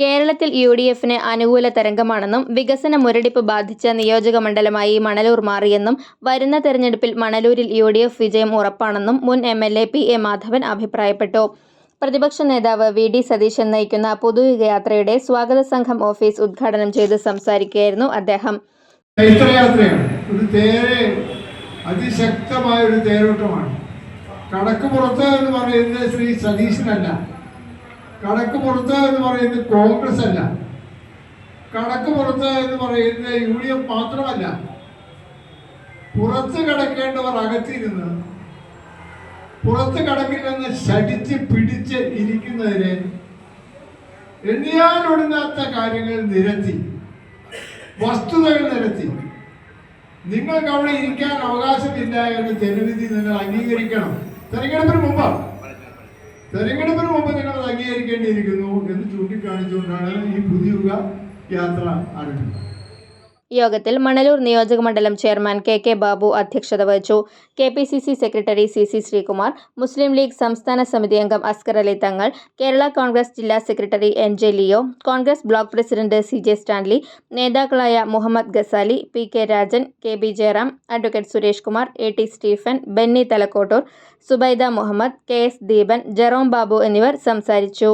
കേരളത്തിൽ U D എഫിന് അനുകൂല തരംഗമാണെന്നും വികസന മുരടിപ്പ് ബാധിച്ച നിയോജക മണ്ഡലമായി മണലൂർ മാറിയെന്നും വരുന്ന തെരഞ്ഞെടുപ്പിൽ മണലൂരിൽ യു ഡി എഫ് വിജയം ഉറപ്പാണെന്നും മുൻ M L A P A Madhavan അഭിപ്രായപ്പെട്ടു. പ്രതിപക്ഷ നേതാവ് വി ഡി സതീശൻ നയിക്കുന്ന പൊതുയാത്രയുടെ സ്വാഗത സംഘം ഓഫീസ് ഉദ്ഘാടനം ചെയ്ത് സംസാരിക്കുകയായിരുന്നു അദ്ദേഹം. ഒരു തേരെ അതിശക്തമായ ഒരു തേരോട്ടമാണ് കടക്കുപുറത്ത് എന്ന് പറയുന്നത് ശ്രീ സതീശനല്ല. കടക്കുപുറത്ത് എന്ന് പറയുന്നത് കോൺഗ്രസ് അല്ല. കടക്കുപുറത്ത് എന്ന് പറയുന്നത് യു ഡി എഫ് മാത്രമല്ല. പുറത്ത് കിടക്കേണ്ടവർ അകത്തിരുന്ന് പുറത്ത് കിടക്കില്ലെന്ന് ശടിച്ച് പിടിച്ച് ഇരിക്കുന്നതിനെ എണ്ണിയാലൊടുങ്ങാത്ത കാര്യങ്ങൾ നിരത്തി വസ്തുതകൾ നിരത്തി. നിങ്ങൾക്ക് അവിടെ ഇരിക്കാൻ അവകാശമില്ല എന്ന് ജനവിധി നിങ്ങൾ അംഗീകരിക്കണം. തെരഞ്ഞെടുപ്പിന് മുമ്പ് തെരഞ്ഞെടുപ്പിന് മുമ്പ് നിങ്ങൾ ഈ യാത്ര ആരംഭിക്കുന്നത് യോഗത്തിൽ മണലൂർ നിയോജക മണ്ഡലം ചെയർമാൻ കെ കെ ബാബു അധ്യക്ഷത വഹിച്ചു. K P C C secretary C C Sreekumar Muslim League സംസ്ഥാന സമിതി അംഗം അസ്കർ അലി തങ്ങൾ കേരള കോൺഗ്രസ് ജില്ലാ secretary N J Leo Congress block president C J Stanley നേതാക്കളായ Muhammad Gazali P K Rajan K B Jayaram advocate Suresh Kumar A T Stephen Benny Thalakottur Subaida Muhammad K S Deepan Jerome Babu എന്നിവർ സംസാരിച്ചു.